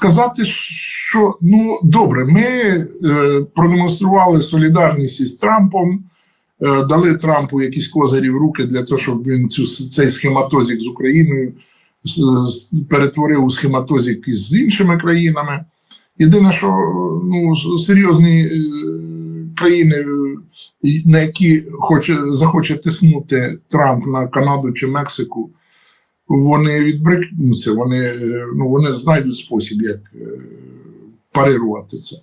сказати, що ну добре, ми е, продемонстрували солідарність із Трампом, е, дали Трампу якісь козирі в руки для того, щоб він цю цей схематозик з Україною з- перетворив у схематозик із іншими країнами. Єдине, що ну, серйозні е, країни, е, на які хоче, захоче тиснути Трамп на Канаду чи Мексику, вони відбрикнуться, вони, е, ну, вони знайдуть спосіб, як е, парирувати це.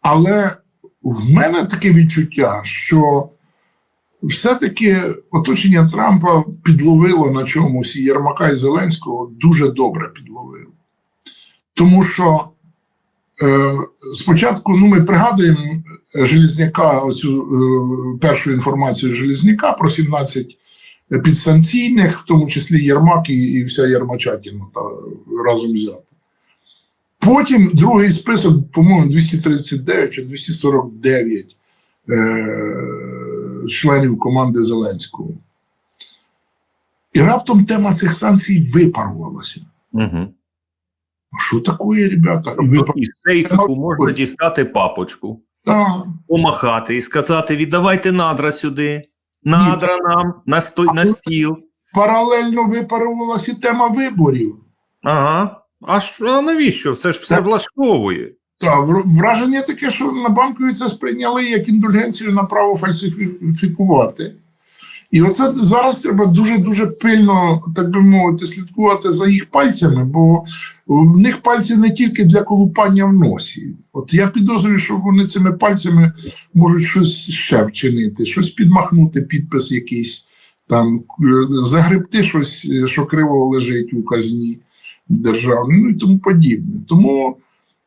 Але в мене таке відчуття, що все-таки оточення Трампа підловило на чомусь і Єрмака і Зеленського дуже добре підловило. Тому що е, спочатку ну, ми пригадуємо Желізняка, оцю е, першу інформацію Желізняка про 17 підстанційних, в тому числі Єрмак і, і вся Єрмачатіна та, разом взята. Потім другий список, по-моєму, 239 чи 249 е, членів команди Зеленського. І раптом тема цих санкцій випарувалася. Угу. Що таке, ребята? І Тобто випар... із сейфику можна дістати папочку, Так. помахати і сказати: віддавайте надра сюди, надра нам на, сто... на стіл. Паралельно випарувалася і тема виборів. Ага. А що а навіщо? Це ж все Так. влаштовує. Так, враження таке, що на банкові це сприйняли як індульгенцію на право фальсифікувати. І оце зараз треба дуже-дуже пильно, так би мовити, слідкувати за їх пальцями, бо в них пальці не тільки для колупання в носі. От я підозрюю, що вони цими пальцями можуть щось ще вчинити, щось підмахнути, підпис якийсь, там е, загребти щось, е, що криво лежить у казні державній, ну і тому подібне. Тому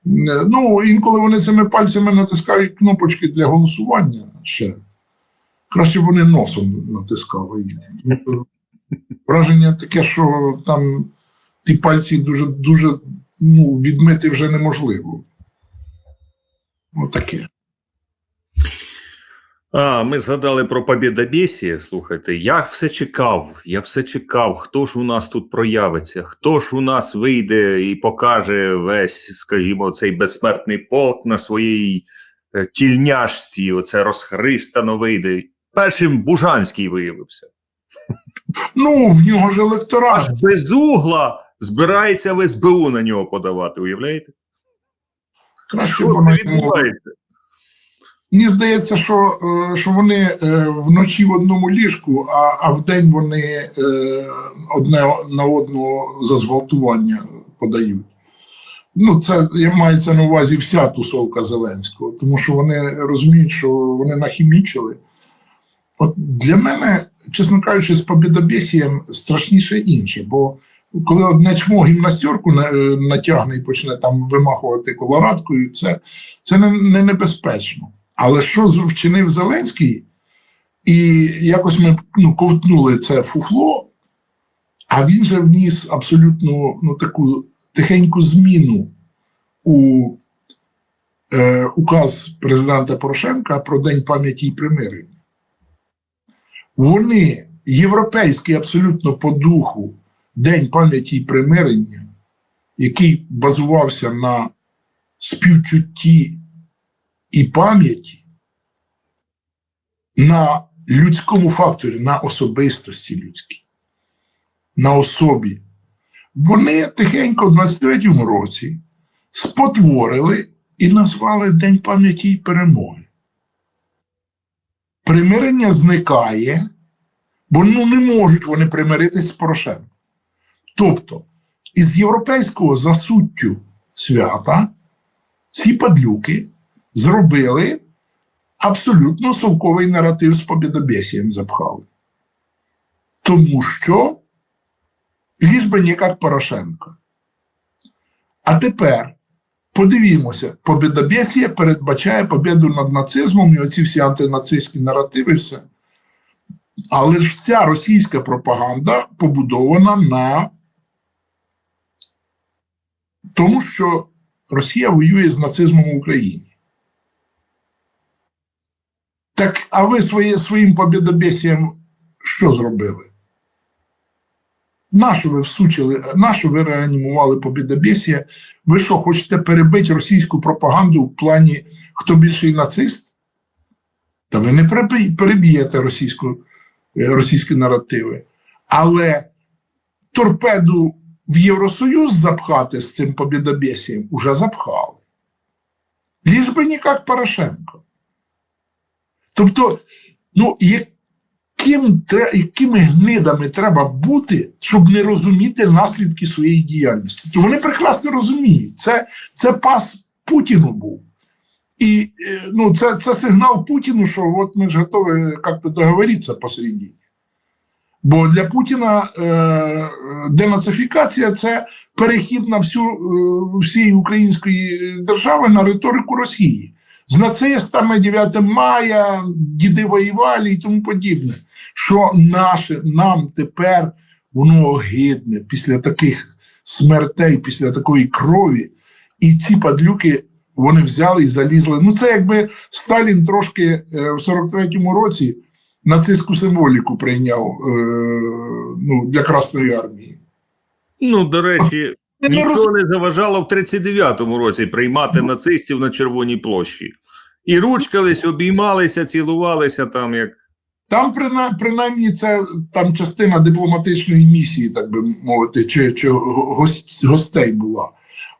е, ну, інколи вони цими пальцями натискають кнопочки для голосування ще. Краще б вони носом натискали. Враження таке, що там ті пальці дуже дуже ну, відмити вже неможливо. Отаке. А, ми згадали про побєдобєсія. Слухайте, я все чекав. Я все чекав, хто ж у нас тут проявиться, хто ж у нас вийде і покаже весь, скажімо, цей безсмертний полк на своїй е, тільняшці. Оце розхристано вийде. Першим Бужанський виявився. Ну, в нього ж електорат. Аж без угла збирається в СБУ на нього подавати. Уявляєте? Краще Що це відбувається? Мені здається, що, е, що вони е, вночі в одному ліжку, а, а вдень вони е, одне на одного за зґвалтування подають. Ну, це я мається на увазі вся тусовка Зеленського, тому що вони розуміють, що вони нахімічили. От для мене, чесно кажучи, з побідобєсієм страшніше інше, бо коли одне чмо гімнастерку е, натягне і почне там вимахувати колорадкою, це, це не, не небезпечно. Але що вчинив Зеленський, і якось ми ну, ковтнули це фуфло, а він же вніс абсолютно ну, таку тихеньку зміну у е, указ президента Порошенка про День пам'яті і примирення. Вони європейський абсолютно по духу День пам'яті і примирення, який базувався на співчутті і пам'яті на людському факторі, на особистості людській, на особі. Вони тихенько в 23-му році спотворили і назвали День пам'яті і перемоги. Примирення зникає, бо ну, не можуть вони примиритись з Порошенком. Тобто, із європейського за суттю свята ці падлюки зробили абсолютно совковий наратив з побідобєсієм запхали. Тому що ліж би не як Порошенко. А тепер подивімося, побідобєсія передбачає побіду над нацизмом і оці всі антинацистські наративи, все. Але ж вся російська пропаганда побудована на тому, що Росія воює з нацизмом в Україні. Так, а ви своє, своїм побідобєсієм що зробили? Нащо ви всучили, нащо ви реанімували побідобєсія? Ви що, хочете перебити російську пропаганду в плані хто більший нацист? Та ви не переб'єте російську, е, російські наративи. Але торпеду в Євросоюз запхати з цим побідобєсієм уже запхали. Ліж би не як Порошенко. Тобто, ну, яким, тре- якими гнидами треба бути, щоб не розуміти наслідки своєї діяльності? То вони прекрасно розуміють. Це, це пас Путіну був. І е, ну, це, це сигнал Путіну, що от ми ж готові як-то договоритися посередині. Бо для Путіна е, денацифікація це перехід на всю е, всієї української держави на риторику Росії з нацистами 9 мая, діди воювали і тому подібне. Що наше нам тепер воно огидне після таких смертей, після такої крові, і ці падлюки вони взяли і залізли. Ну, це якби Сталін трошки е, в 43-му році нацистську символіку прийняв е, ну, для Красної армії. Ну, до речі, нічого не заважало в 39-му році приймати нацистів на Червоній площі. І ручкались, обіймалися, цілувалися там, як Там принаймні це там частина дипломатичної місії, так би мовити, чи, чи гос- гостей була.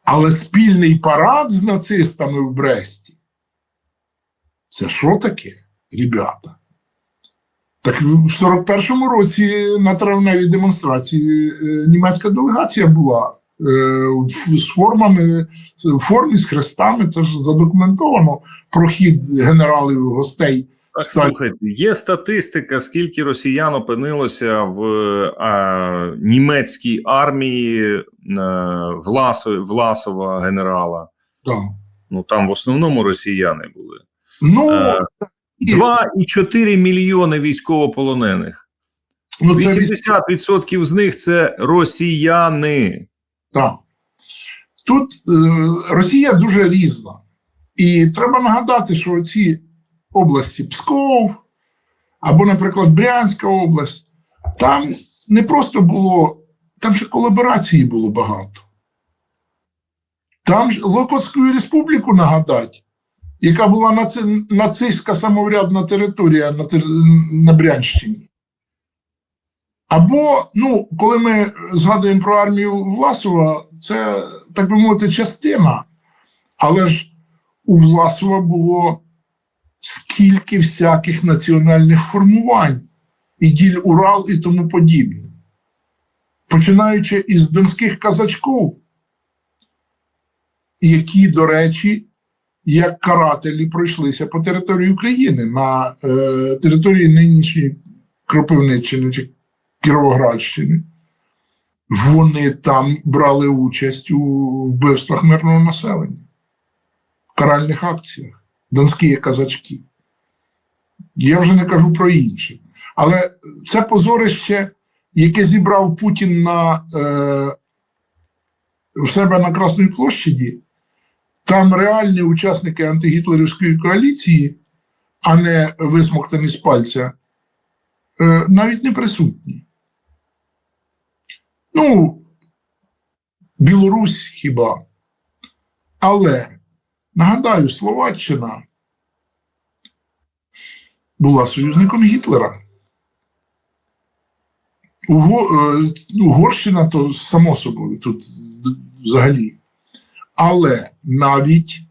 Але спільний парад з нацистами в Бресті. Це що таке, ребята? Так в 41-му році на травневій демонстрації е, німецька делегація була е, з формами, в формі з хрестами. Це ж задокументовано прохід генералів гостей. А, Слухайте, є статистика, скільки росіян опинилося в а, німецькій армії е, Власо, Власова генерала. Да. Ну там в основному росіяни були. Ну, Е, і- 2,4 мільйони військовополонених. ну це 80% з них це росіяни. Так. Тут е, Росія дуже різна. І треба нагадати, що ці області Псков або, наприклад, Брянська область, там не просто було, там ще колаборації було багато. Там ж Локотську республіку нагадати, яка була наци... нацистська самоврядна територія на, тер... на Брянщині. Або, ну, коли ми згадуємо про армію Власова, це, так би мовити, частина. Але ж у Власова було скільки всяких національних формувань, іділь Урал і тому подібне. Починаючи із донських казачків, які, до речі, як карателі пройшлися по території України на е, території нинішньої Кропивниччини чи Кіровоградщини. Вони там брали участь у вбивствах мирного населення, в каральних акціях, донські казачки. Я вже не кажу про інше. Але це позорище, яке зібрав Путін на, е, в себе на Красній площаді, там реальні учасники антигітлерівської коаліції, а не висмоктані з пальця, е, навіть не присутні. Ну, Білорусь хіба. Але нагадаю, Словаччина була союзником Гітлера. Е, Угорщина то само собою тут взагалі. Але навіть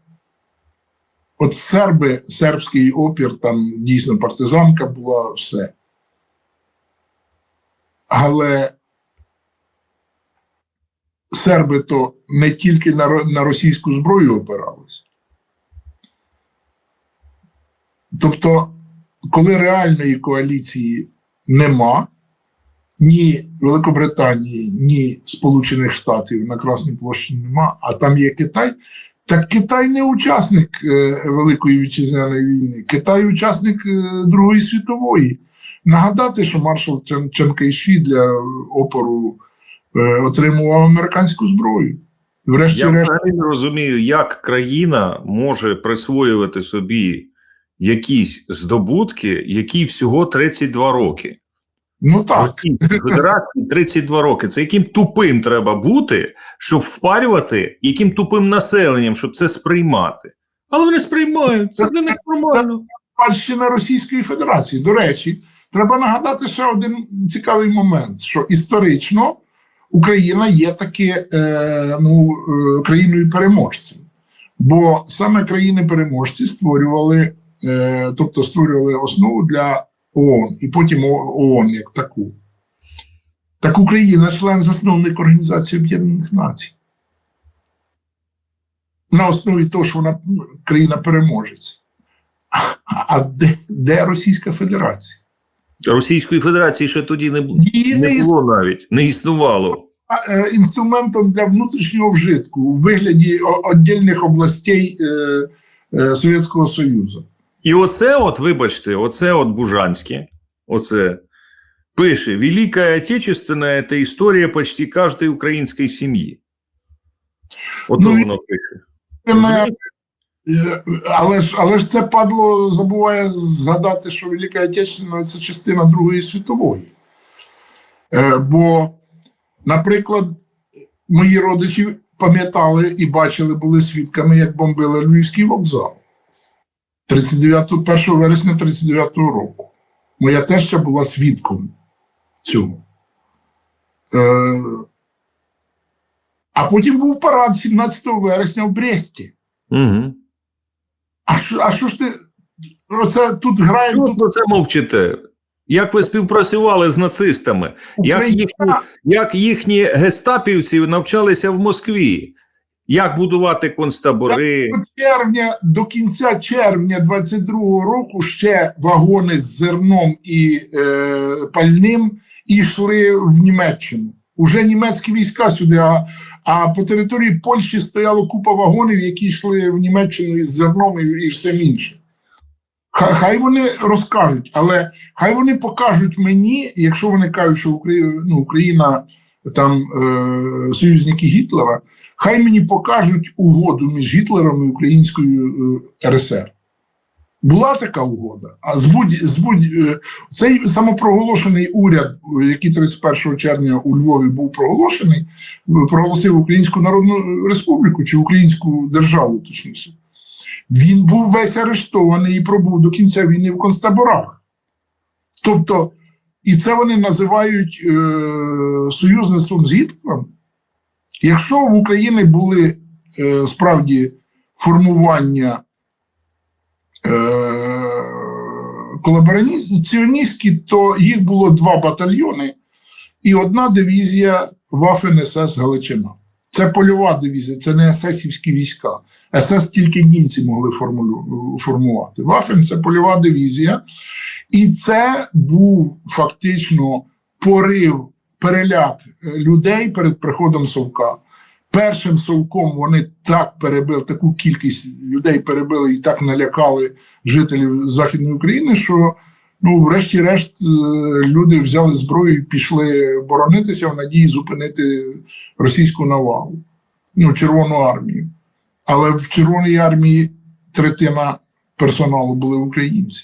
от серби, сербський опір, там дійсно партизанка була все. Але серби то не тільки на російську зброю опирались. Тобто, коли реальної коаліції нема, ні Великобританії, ні Сполучених Штатів на Красній площі нема, а там є Китай. Так Китай не учасник е, Великої вітчизняної війни, Китай учасник е, Другої світової. Нагадати, що маршал Чан Чанкайші для опору е, отримував американську зброю. Я Врешті-решт, взагалі не розумію, як країна може присвоювати собі якісь здобутки, які всього 32 роки. Ну так. Федерації 32 роки. Це яким тупим треба бути, щоб впарювати, яким тупим населенням, щоб це сприймати. Але вони сприймають. Це для них нормально. спадщина Російської Федерації. До речі, треба нагадати ще один цікавий момент: що історично Україна є таки е, ну, е, країною переможцем. Бо саме країни-переможці створювали, тобто створювали основу для ООН і потім ООН як таку. Так Україна член засновник Організації Об'єднаних Націй. На основі того, що вона ну, країна-переможець. А де, де Російська Федерація? Російської Федерації ще тоді не, Її не не було навіть, не існувало. е, інструментом для внутрішнього вжитку у вигляді віддільних областей е, е, Совєтського Союзу. І оце, от, вибачте, оце от Бужанське, оце пише: Велика Отечественная – це історія почти кожної української сім'ї. Ото Ну, воно пише. Але ж, але ж це падло забуває згадати, що Велика Отечественна це частина Другої світової. Е, бо, наприклад, мої родичі пам'ятали і бачили, були свідками, як бомбили Львівський вокзал 39, 1 вересня 39-го року. Моя теща була свідком цього. Е, а потім був парад 17 вересня в Бресті. Угу. А а що ж ти? Оце тут граємо тут про це мовчите? Як ви співпрацювали з нацистами? Як їхні, як їхні гестапівці навчалися в Москві? Як будувати концтабори? До червня, до кінця червня 22-го року ще вагони з зерном і е, пальним йшли в Німеччину. Уже німецькі війська сюди, а, а по території Польщі стояло купа вагонів, які йшли в Німеччину із зерном і, і всім іншим. Хай, хай вони розкажуть, але хай вони покажуть мені, якщо вони кажуть, що Україна, ну, Україна там е, союзники Гітлера, хай мені покажуть угоду між Гітлером і Українською е, РСР. Була така угода. А з будь, з будь, е, цей самопроголошений уряд, який 31 червня у Львові був проголошений, проголосив Українську Народну Республіку чи Українську державу, точніше. Він був весь арештований і пробув до кінця війни в концтаборах. Тобто, і це вони називають е, союзництвом з Гітлером. Якщо в Україні були е, справді формування е, колабораціоністські, то їх було два батальйони і одна дивізія Вафен СС Галичина. Це польова дивізія, це не есесівські війська. СС тільки німці могли формувати. Waffen – це польова дивізія, і це був фактично порив, переляк людей перед приходом Совка. Першим совком вони так перебили, таку кількість людей перебили і так налякали жителів Західної України, що ну, врешті-решт, е, люди взяли зброю і пішли боронитися в надії зупинити російську навалу, ну, Червону армію. Але в Червоній армії третина персоналу були українці.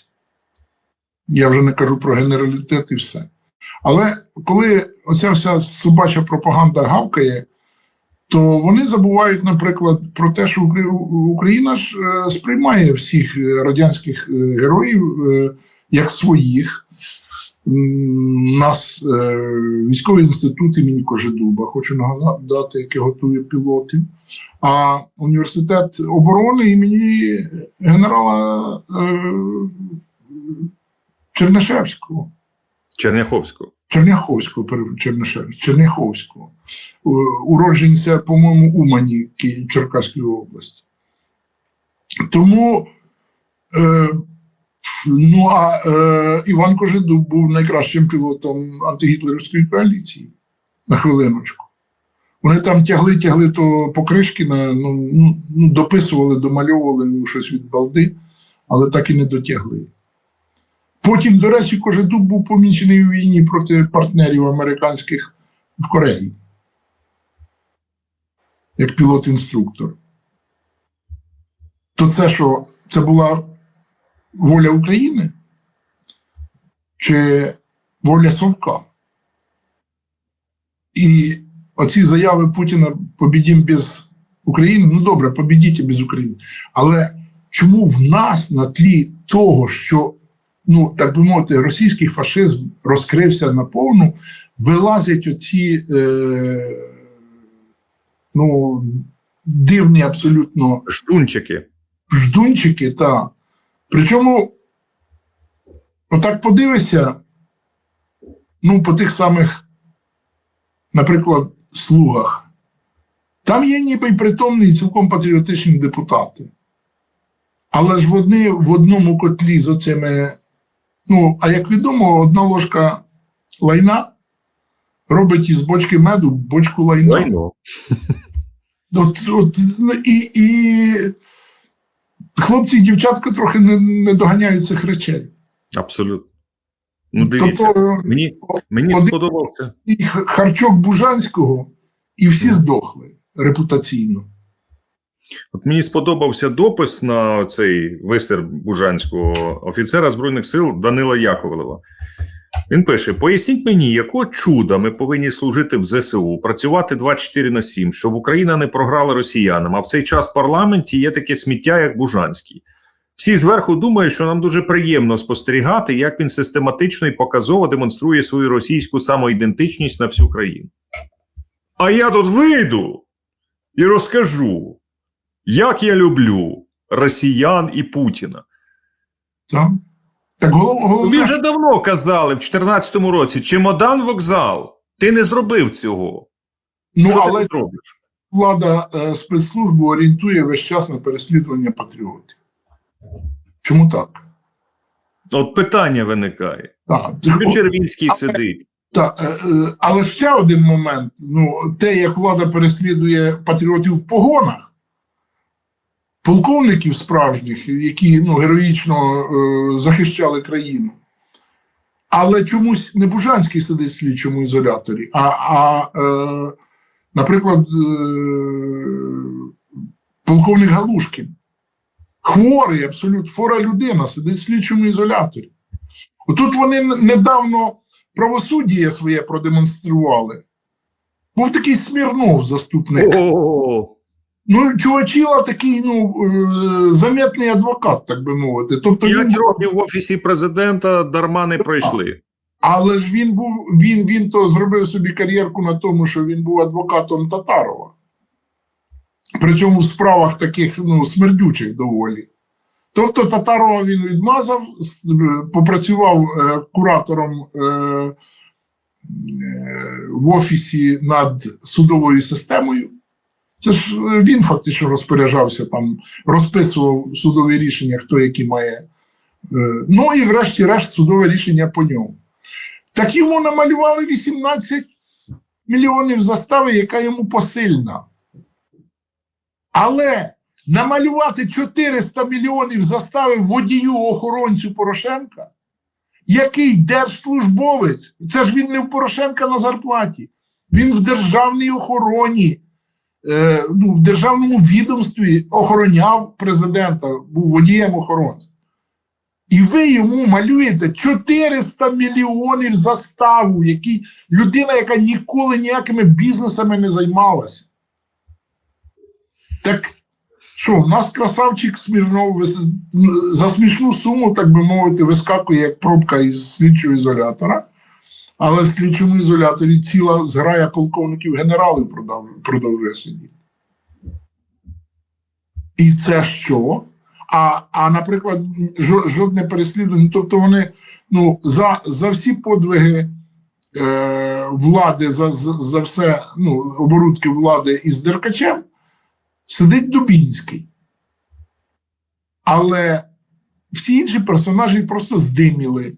Я вже не кажу про генералітет і все. Але коли оця вся собача пропаганда гавкає, то вони забувають, наприклад, про те, що Україна ж е, сприймає всіх е, радянських героїв як своїх. У нас е, військовий інститут імені Кожедуба, хочу нагадати, який готує пілотів. А університет оборони імені генерала е, Чернишевського. Черняховського. Черняховського, Черняховського, уродженця, по-моєму, Умані Черкаської області. Тому е, ну, а е, Іван Кожедуб був найкращим пілотом антигітлерівської коаліції на хвилиночку. Вони там тягли, тягли то покришки, ну, ну, ну, дописували, домальовували ну, щось від балди, але так і не дотягли. Потім, до речі, Кожедуб був помічений у війні проти партнерів американських в Кореї. Як пілот-інструктор. То це що? Це була воля України? Чи воля Совка. І оці заяви Путіна побідім без України. Ну добре, побідіть без України. Але чому в нас на тлі того, що, ну так би мовити, російський фашизм розкрився наповну, вилазять оці е, ну, дивні абсолютно Ждунчики. ждунчики, та. Причому, отак подивишся, ну, по тих самих, наприклад, слугах. Там є ніби притомні і цілком патріотичні депутати. Але ж вони в одному котлі з оцими. Ну, а як відомо, одна ложка лайна робить із бочки меду бочку лайна. Лайно. От, от, і, і хлопці і дівчатка трохи не, не доганяють цих речей. Абсолютно. Ну, дивіться, Тобто мені, мені один- сподобався. і харчок Бужанського, і всі здохли репутаційно. От мені сподобався допис на цей висер Бужанського офіцера Збройних сил Данила Яковлева. Він пише: Поясніть мені, якого чуда ми повинні служити в ЗСУ, працювати 24 на 7, щоб Україна не програла росіянам, а в цей час в парламенті є таке сміття, як Бужанський. Всі зверху думають, що нам дуже приємно спостерігати, як він систематично і показово демонструє свою російську самоідентичність на всю країну. А я тут вийду і розкажу, як я люблю росіян і Путіна. Так, так голов, Тобі головне, вже давно казали в 2014 році, чемодан вокзал. Ти не зробив цього. ну, Що ти але зробиш? влада е, спецслужбу орієнтує весь час на переслідування патріотів. Чому так? От питання виникає. Так, Що Червінський Але- сидить? Так, е, е, але ще один момент: ну, те, як влада переслідує патріотів в погонах, полковників справжніх, які ну, героїчно е, захищали країну. Але чомусь не Бужанський сидить в слідчому ізоляторі, а, а е, наприклад, е, полковник Галушкін. Хворий, абсолютно хвора людина, сидить в слідчому ізоляторі. Отут вони недавно правосуддя своє продемонстрували. Був такий Смірнов, заступник. О, Ну, Чувачіла такий ну, е, заметний адвокат, так би мовити. Тобто він, років в офісі президента дарма не пройшли. але ж він був, він, він то зробив собі кар'єрку на тому, що він був адвокатом Татарова. Причому в справах таких ну, смердючих доволі. Тобто Татарова він відмазав, е, попрацював е, куратором е, е, в офісі над судовою системою. Це ж е, він фактично розпоряджався там, розписував судові рішення, хто які має. Е, Ну і врешті-решт судове рішення по ньому. Так йому намалювали 18 мільйонів застави, яка йому посильна. Але намалювати 400 мільйонів застави водію охоронцю Порошенка, який держслужбовець, це ж він не в Порошенка на зарплаті, він в державній охороні, е, ну, в державному відомстві охороняв президента, був водієм охоронця. І ви йому малюєте 400 мільйонів заставу, який людина, яка ніколи ніякими бізнесами не займалася. Так що, в нас красавчик Смірнов за смішну суму, так би мовити, вискакує як пробка із слідчого ізолятора, але в слідчому ізоляторі ціла зграя полковників генералів продовжує сидіти. І це що? А, а наприклад, жодне переслідування, тобто вони ну, за, за всі подвиги е, влади, за, за, за все ну, оборудки влади із Деркачем, сидить Дубінський. Але всі інші персонажі просто здиміли.